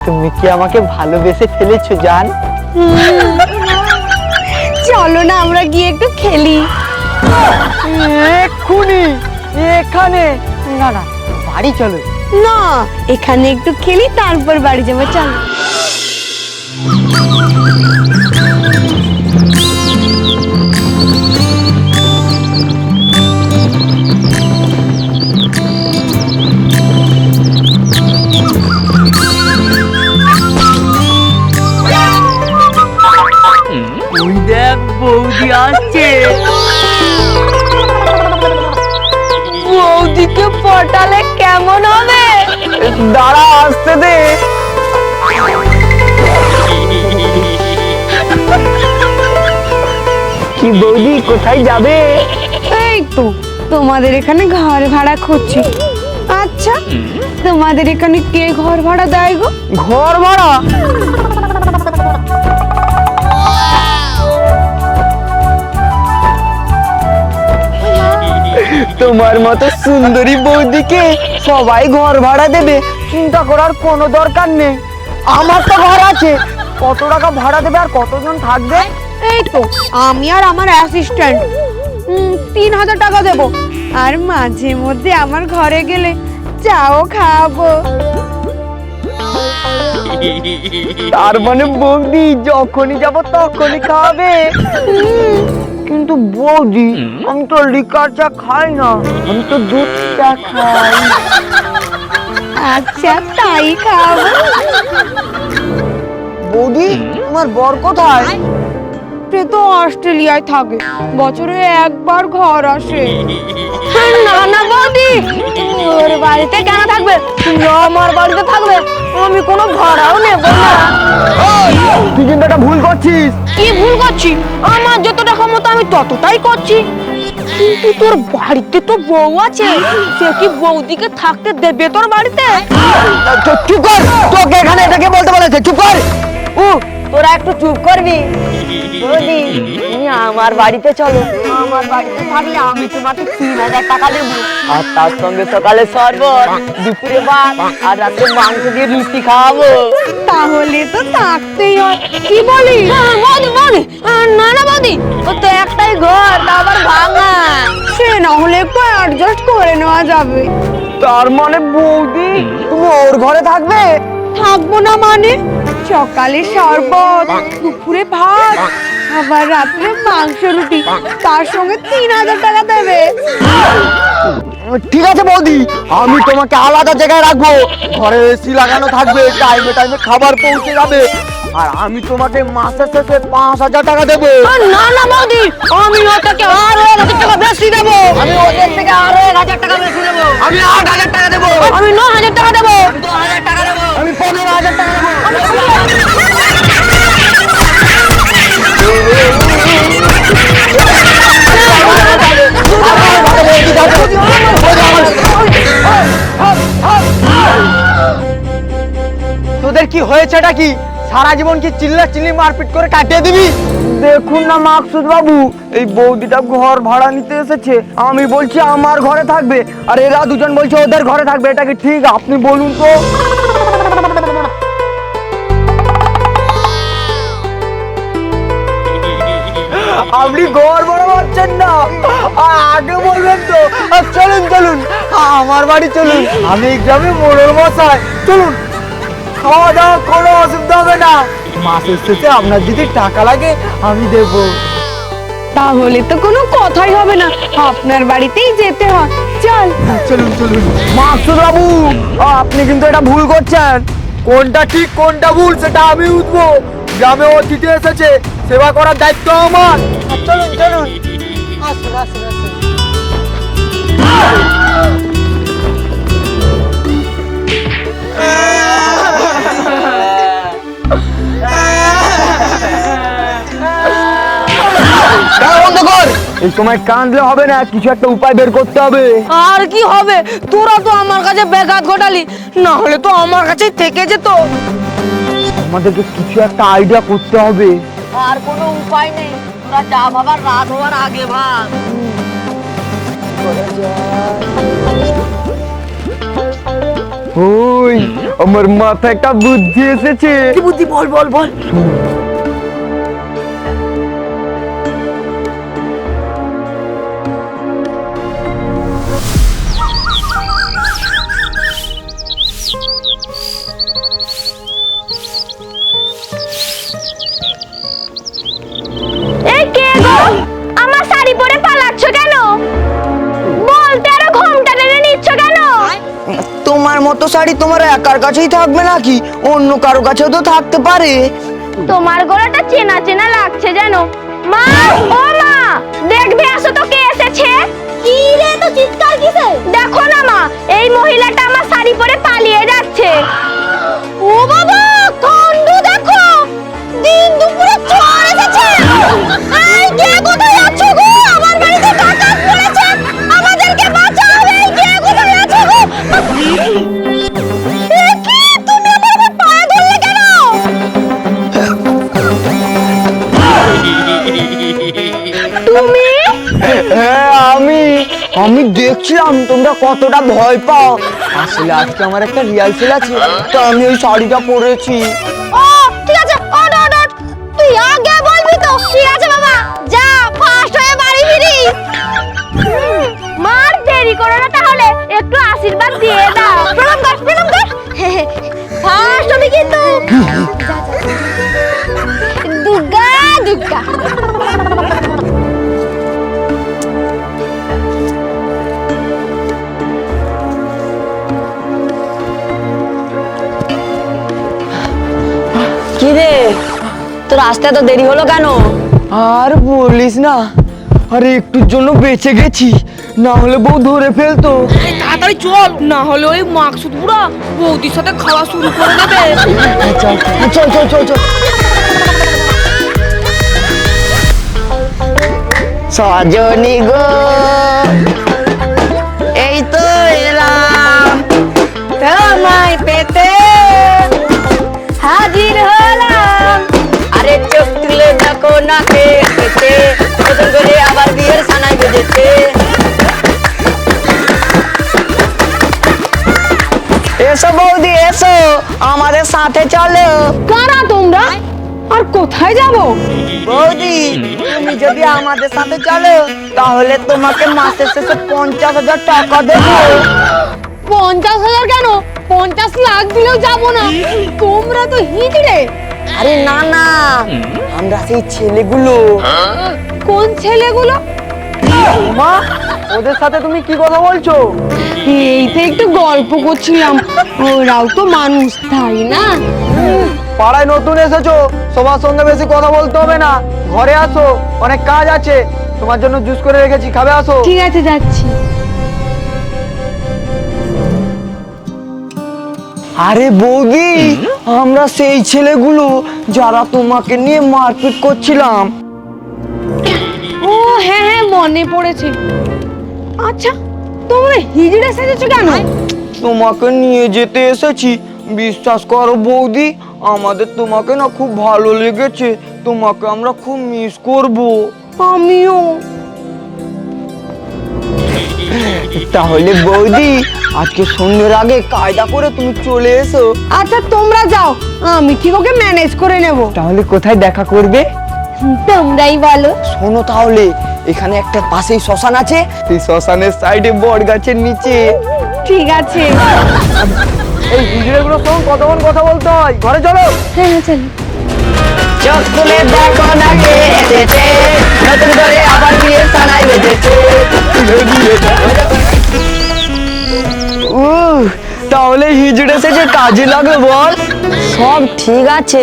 তুমি কি আমাকে ভালোবেসে ফেলেছো জান? চলো না আমরা গিয়ে একটু খেলি। এক্ষুনি এখানে। না না বাড়ি চলো। না এখানে একটু খেলি তারপর বাড়ি যাব চলো। বৌদি আসছে বৌদিকে পটালে কেমন হবে? দাঁড়া আসতে দে। কি বৌদি কোথায় যাবে? এই তো তোমাদের এখানে ঘর ভাড়া খুঁজছি আচ্ছা তোমাদের এখানে কে ঘর ভাড়া দেয় গো? ঘর ভাড়া? তোমার মতো সুন্দরী বৌদিকে সবাই ঘর ভাড়া দেবে চিন্তা করার কোনো দরকার নেই। আমার তো ঘর আছে। কত টাকা ভাড়া দেবে আর কতজন থাকবে? এই তো আমি আর আমার অ্যাসিস্ট্যান্ট তিন হাজার টাকা দেবো। আর মাঝে মধ্যে আমার ঘরে গেলে চাও খাব। তার মানে বৌদি যখনই যাব তখনই খাবে। কিন্তু বৌদি আমি তো লিকার চা খাই না আমি তো দুধ চা খাই। আচ্ছা তাই খাব। বৌদি তোমার বর কোথায়? সে তো অস্ট্রেলিয়ায় থাকে বছরে একবার ঘর আসে। না না বৌদি ওর বাড়িতে কেন থাকবে? তুমি আমার বাড়িতে থাকবে আমি কোনো ভাড়াও নেব না। তুই কিন্তু একটা ভুল করছিস। কি ভুল করছি? আমার যতটা ক্ষমতা আমি ততটাই করছি। কিন্তু তোর বাড়িতে তো বউ আছে। সে কি বৌদিকে থাকতে দেবে তোর বাড়িতে? চুপ কর। তোকে এখানে এটাকে বলতে বলেছে। চুপ কর। উ তোরা একটু চুপ করবি? বৌদি তুমি আমার বাড়িতে চলো। আমার বাড়িতে থাকলে আমি তোমাকে তিন হাজার টাকা দেবো। আর তার সঙ্গে সকালে শরবত দুপুরে ভাত আর রাতে মাংস দিয়ে রুটি খাওয়াবো। তাহলে তো থাকতেই হয়। কি বলি বৌদি বৌদি। না না বৌদি। ও তো একটাই ঘর তা আবার ভাঙা। সে না হলে একটু অ্যাডজাস্ট করে নেওয়া যাবে। তার মানে বৌদি তুমি ওর ঘরে থাকবে? থাকব না মানে? সকালে শরবত দুপুরে ভাত আবার রাত্রে মাংস রুটি। তার সঙ্গে তিন হাজার টাকা দেবে। ঠিক আছে বৌদি আমি তোমাকে আলাদা জায়গায় রাখব। ঘরে এসি লাগানো থাকবে টাইমে টাইমে খাবার পৌঁছে যাবে। আর আমি তোমাকে মাসের শেষে পাঁচ হাজার টাকা দেবো। না না বৌদি আমি ওটাকে আরও এক হাজার টাকা বেশি দেবো। আমি ওদের থেকে আরও এক হাজার টাকা বেশি দেবো। আমি আট হাজার টাকা দেবো। আমি ন হাজার কি হয়েছেটা কি? সারা জীবন কি চিল্লা চিল্লি মারপিট করে কাটিয়ে দিবি? দেখুন না, মাকসুদ বাবু, এই বৌদিটা ঘর ভাড়া নিতে এসেছে। আমি বলছি আমার ঘরে থাকবে। আর এরা দুজন বলছে ওদের ঘরে থাকবে, এটা কি ঠিক? আপনি বলুন তো। আপনি ঘর বড় পাচ্ছেন না। আগে বলবেন তো। চলুন চলুন। আমার বাড়ি চলুন। আমি গ্রামে মোড়ল মশাই। চলুন। খাওয়া দাওয়া কোনো অসুবিধা হবে না। মাসের শেষে আপনার যদি টাকা লাগে আমি দেব। তাহলে তো কোনো কথাই হবে না। আপনার বাড়িতেই যেতে হয়। চল। চলুন চলুন। মাসুদ বাবু আপনি কিন্তু এটা ভুল করছেন। কোনটা ঠিক কোনটা ভুল সেটা আমি উঠবো। গ্রামে অতিথি এসেছে সেবা করার দায়িত্ব আমার। চলুন চলুন। আসুন আসুন আসুন। এই সময় কাঁদলে হবে না কিছু একটা উপায় বের করতে হবে। আর কি হবে? তোরা তো আমার কাছে ব্যাঘাত ঘটালি না হলে তো আমার কাছে থেকে যেত। আমাদেরকে কিছু একটা আইডিয়া করতে হবে। আর কোনো উপায় নেই তোরা যা ভাবার রাত হওয়ার আগে ভাব ওই আমার মাথায় একটা বুদ্ধি এসেছে। কি বুদ্ধি? বল বল বল। মতো শাড়ি তোমার একার কাছেই থাকবে নাকি? অন্য কারও কাছেও তো থাকতে পারে। তোমার গলাটা চেনা চেনা লাগছে যেন। মা ও মা দেখবে আসো তো কে এসেছে। কি রে তো চিৎকার কিসে দেখো না মা এই মহিলাটা দেখছিলাম তোমরা কতটা ভয় পাও? আসলে আজকে আমার একটা রিহার্সেল আছে তো আমি ওই শাড়িটা পরেছি। ও ঠিক আছে তুই আগে বলবি তো ঠিক আছে বাবা। যা ফার্স্ট হয়ে বাড়ি হুম, মার দেরি করো না তাহলে একটু আশীর্বাদ দিয়ে দাও। প্রণাম কর প্রণাম কর। ফার্স্ট হবে কিন্তু। যা, যা, তোর আসতে এত দেরি হলো কেন? আর বলিস না আরে একটুর জন্য বেঁচে গেছি না হলে বউ ধরে ফেলতো। তাড়াতাড়ি চল না হলে ওই মাকসুদ বুড়া বৌদির সাথে খাওয়া শুরু করে দেবে। চল চল চল চল চল। সজনী গো এই তো এলাম। তোমায় সাথে চলো। কারা তোমরা? আর কোথায় যাব? বৌদি তুমি যদি আমাদের সাথে চলো তাহলে তোমাকে মাসের শেষে পঞ্চাশ হাজার টাকা দেবো। পঞ্চাশ হাজার কেন? পঞ্চাশ লাখ দিলেও যাব না। তোমরা তো হিজড়ে আরে না না আমরা সেই ছেলেগুলো। কোন ছেলেগুলো? মা ওদের সাথে তুমি কি কথা বলছো? এই তো একটু গল্প করছিলাম ওরাও তো মানুষ তাই না? পাড়ায় নতুন এসেছ সবার সঙ্গে বেশি কথা বলতে হবে না। ঘরে আসো অনেক কাজ আছে তোমার জন্য জুস করে রেখেছি খাবে আসো। ঠিক আছে যাচ্ছি। আরে বৌদি আমরা সেই ছেলেগুলো যারা তোমাকে নিয়ে মারপিট করছিলাম। ও হ্যাঁ হ্যাঁ মনে পড়েছে। আচ্ছা তোমরা হিজড়ে সেজেছো কেন? তোমাকে নিয়ে যেতে এসেছি। বিশ্বাস করো বৌদি আমাদের তোমাকে না খুব ভালো লেগেছে। তোমাকে আমরা খুব মিস করব। আমিও। তাহলে বৌদি আজকে সন্ধ্যের আগে কায়দা করে তুমি চলে এসো। আচ্ছা তোমরা যাও। আমি ঠিক ওকে ম্যানেজ করে নেব। তাহলে কোথায় দেখা করবে? তোমরাই বলো। শোনো তাহলে এখানে একটা পাশেই শ্মশান আছে। এই শ্মশানের সাইডে বট গাছের নিচে। ঠিক আছে। এই হিজড়েগুলো শোন কতক্ষণ কথা বলতে হয়? ঘরে চলো। হ্যাঁ চলো। চোখ তুলে দেখো না কে এসেছে। নতুন করে আবার বিয়ের সানাই বেজেছে উহ, তাহলে হিজড়ে সে যে কাজে লাগবে বল। সব ঠিক আছে।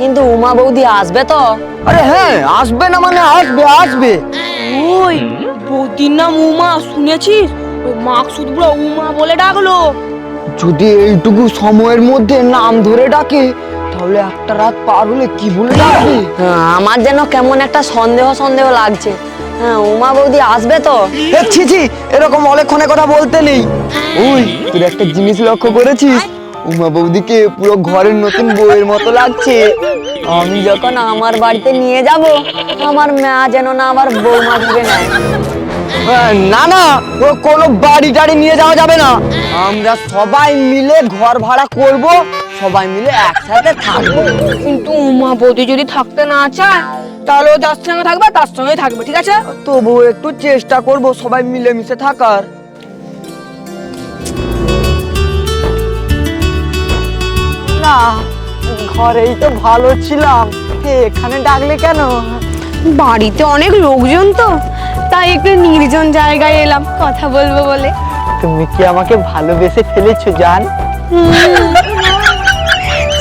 কিন্তু উমা বৌদি আসবে তো? আরে হ্যাঁ আসবে না মানে আসবে আসবে। ওই বৌদির নাম উমা শুনেছিস? ওই মাকসুদ বুড়া উমা বলে ডাকলো। যদি এইটুকু সময়ের মধ্যে নাম ধরে ডাকে তাহলে একটা রাত পার হলে কি বলে ডাকবে? হ্যাঁ, আমার যেন কেমন একটা সন্দেহ সন্দেহ লাগছে। হ্যাঁ উমা বৌদি আসবে তো? ছি ছি এরকম অনেকক্ষণে কথা বলতে নেই। ওই তুই একটা জিনিস লক্ষ্য করেছিস? উমা বৌদিকে পুরো ঘরের নতুন বউয়ের মতো লাগছে। আমি যখন আমার বাড়িতে নিয়ে যাব আমার মা যেন না আমার বৌমা ভেবে নেয়। না না ও কোনো বাড়ি টাড়ি নিয়ে যাওয়া যাবে না। আমরা সবাই মিলে ঘর ভাড়া করব সবাই মিলে একসাথে থাকব। কিন্তু উমা বৌদি যদি থাকতে না চায় তাহলে ও যার সঙ্গে থাকবে তার সঙ্গেই থাকবে ঠিক আছে? তবু একটু চেষ্টা করব সবাই মিলেমিশে থাকার। না ঘরেই তো ভালো ছিলাম। এখানে ডাকলে কেন? বাড়িতে অনেক লোকজন তো তাই একটু নির্জন জায়গায় এলাম কথা বলব বলে। তুমি কি আমাকে ভালোবেসে ফেলেছো জান?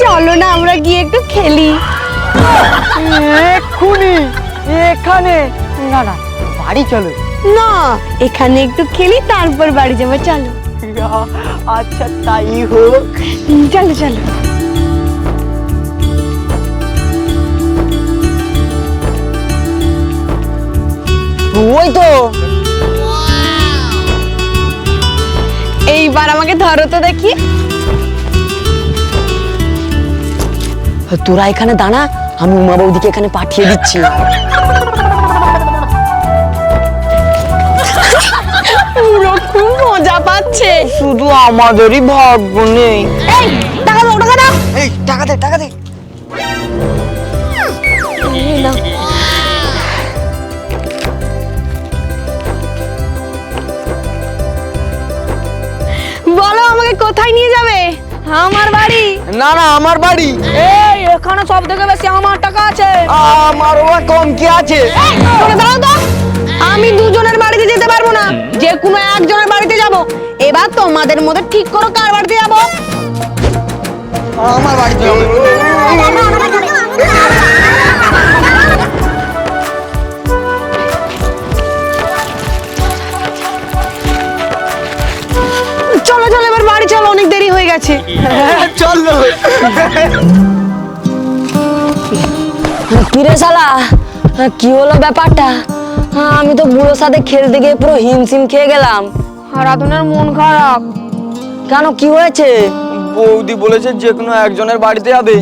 চলো না আমরা গিয়ে একটু খেলি। এক্ষুনি এখানে। না না বাড়ি চলো। না এখানে একটু খেলি তারপর বাড়ি যাব চলো। আচ্ছা তাই হোক। চলো চলো। ওই তো। এইবার আমাকে ধরো তো দেখি। তোরা এখানে দাঁড়া আমি উমা বৌদিকে এখানে পাঠিয়ে দিচ্ছি। পুরো খুব মজা পাচ্ছে। শুধু আমাদেরই ভাগ্য নেই। এই টাকা দাও টাকা দাও। এই টাকা দে টাকা দে। কোথায় নিয়ে যাবে? আমার বাড়ি। না না আমার বাড়ি। এই এখানে সব থেকে বেশি আমার টাকা আছে। আমার ওরা কম কি আছে? তো। আমি দুজনের বাড়িতে যেতে পারব না। যে কোনো একজনের বাড়িতে যাব। এবার তোমাদের মধ্যে ঠিক করো কার বাড়িতে যাব? আমার বাড়িতে চলো চলো এবার চলো অনেক দেরি হয়ে গেছে। চলো কিরে শালা কি হলো ব্যাপারটা? আমি তো বুড়োর সাথে খেলতে গিয়ে পুরো হিমশিম খেয়ে গেলাম। আর আরাধনার মন খারাপ। কেন কি হয়েছে? বৌদি বলেছে যে কোনো একজনের বাড়িতে যাবে।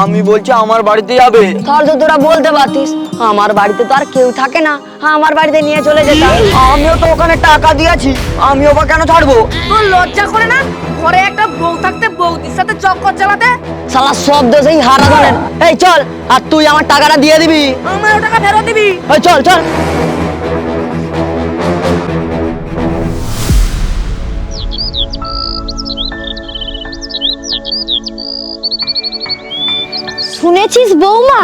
আমি বলছি আমার বাড়িতে যাবে। তাহলে তো তোরা বলতে পারতিস। আমার বাড়িতে তো আর কেউ থাকে না। আমার বাড়িতে নিয়ে চলে যেতাম। আমিও তো ওখানে টাকা দিয়েছি। আমিও বা কেন ছাড়বো? তোর লজ্জা করে না? ঘরে একটা বউ থাকতে বৌদির সাথে চক্কর চালাতে? শালা সব দোষেই হারাধনের এই চল আর তুই আমার টাকাটা দিয়ে দিবি। আমার টাকা ফেরত দিবি। এই চল চল। শুনেছিস বৌমা?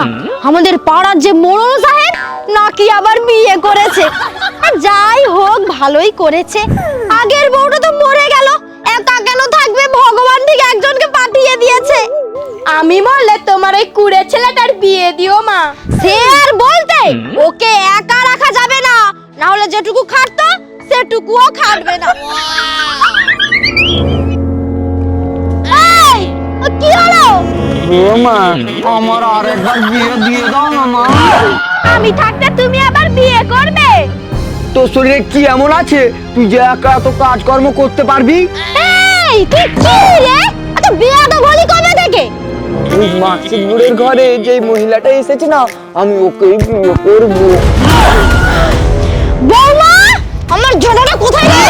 আমাদের পাড়ার যে মোড়ল সাহেব নাকি আবার বিয়ে করেছে? যাই হোক ভালোই করেছে। আগের বউটা তো মরে গেল। একা কেন থাকবে? ভগবান ঠিক একজনকে পাঠিয়ে দিয়েছে। আমি বললে তোমার ওই কুড়ে ছেলেটার বিয়ে দিও মা। সে আর বলতে ওকে একা রাখা যাবে না। না হলে যেটুকু খাটতো সেটুকুও খাটবে না। ও মা আমার আরেকবার বিয়ে দিয়ে দাও না মা। আমি থাকতে তুমি আবার বিয়ে করবে? তোর শরীরে কি এমন আছে? তুই যে একা এত কাজকর্ম করতে পারবি? এই তুই কি রে? এত বিয়ে তো বলি কবে থেকে? ওই মাসিক বুড়ের ঘরে যে মহিলাটা এসেছে না আমি ওকেই বিয়ে করব। বৌমা আমার জোড়াটা কোথায় রে?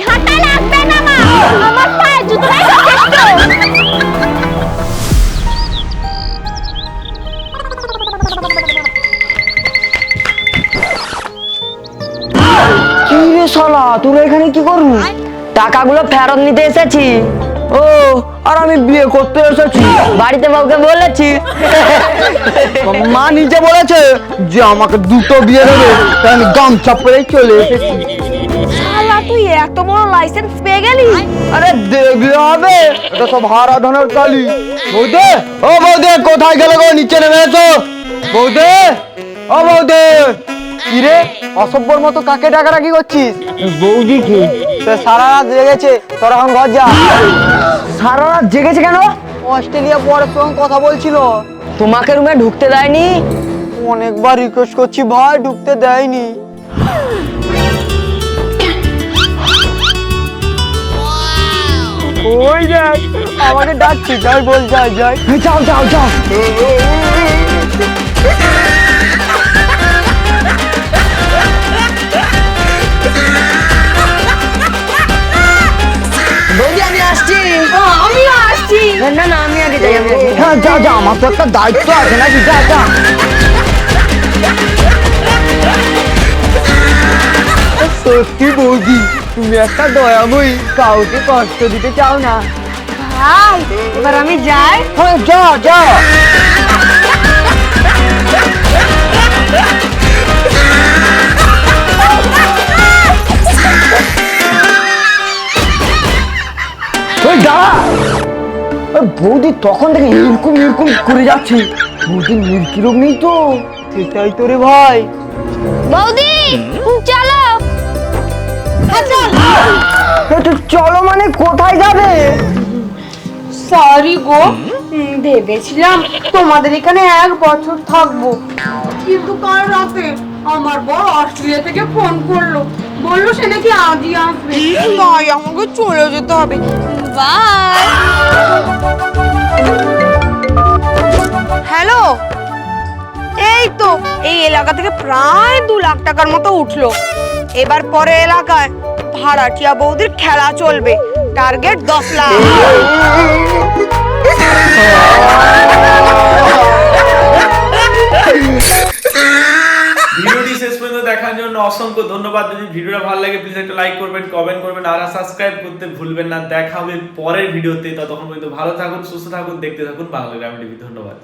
ঝাঁটা লাগবে না মা। আমার পায়ে জুতোটাই যথেষ্ট শালা তোরা এখানে কি করবি? টাকাগুলো ফেরত নিতে এসেছি। ও আর আমি বিয়ে করতে এসেছি। বাড়িতে বউকে বলেছি। মা নিজে বলেছে যে আমাকে দুটো বিয়ে দেবে তাই আমি গামছা পরে চলে এসেছি। শালা তুই এত বড় লাইসেন্স পেয়ে গেলি? আরে দেখলে হবে এটা সব হারা ধনের কালি বৌদে ও বৌদে কোথায় গেলে গো? নিচে নেমে এসো। বৌদে ও বৌদে কি রে অসভ্যর মতো কাকে ডাকাডাকি করছিস বৌদি কি সারা রাত জেগেছে তোর এখন ঘর যা সারা রাত জেগেছে কেন অস্ট্রেলিয়া বড়ের সঙ্গে কথা বলছিল তোমাকে রুমে ঢুকতে দেয়নি অনেকবার রিকোয়েস্ট করছি ভাই ঢুকতে দেয়নি ওই যাই আমাকে ডাকছি যাই বল যাই যাই যাও যাও যাও না না আমি আগে যাই আমি আগে যাই। হ্যাঁ যা যা আমার তো একটা দায়িত্ব আছে নাকি যা যা সত্যি বৌদি তুমি একটা দয়াময়ী কাউকে কষ্ট দিতে চাও না ভাই এবার আমি যাই হ্যাঁ যা যা ওই দাঁড়া ওই বৌদি তখন থেকে এরকম এরকম করে যাচ্ছে। বৌদির মিল্কি রোগ নেই তো? সেটাই তো রে ভাই। বৌদি চলো। চলো মানে কোথায় যাবে? সরি গো ভেবেছিলাম তোমাদের এখানে এক বছর থাকব। কিন্তু কাল রাতে আমার বড় অস্ট্রেলিয়া থেকে ফোন করল। বলল সে নাকি আজই আসবে। তাই আমাকে চলে যেতে হবে। বাই হ্যালো এই তো এই এলাকা থেকে প্রায় দু লাখ টাকার মতো উঠল। এবার পরে এলাকায় ভাড়াটিয়া বৌদির খেলা চলবে। টার্গেট দশ লাখ। অসংখ্য ধন্যবাদ। যদি ভিডিওটা ভালো লাগে প্লিজ একটা লাইক করবেন কমেন্ট করবেন, আর সাবস্ক্রাইব করতে ভুলবেন না। দেখা হবে পরের ভিডিওতে। ততক্ষণ পর্যন্ত ভালো থাকুন, সুস্থ থাকুন, দেখতে থাকুন বাংলা গ্রাম টিভি ধন্যবাদ।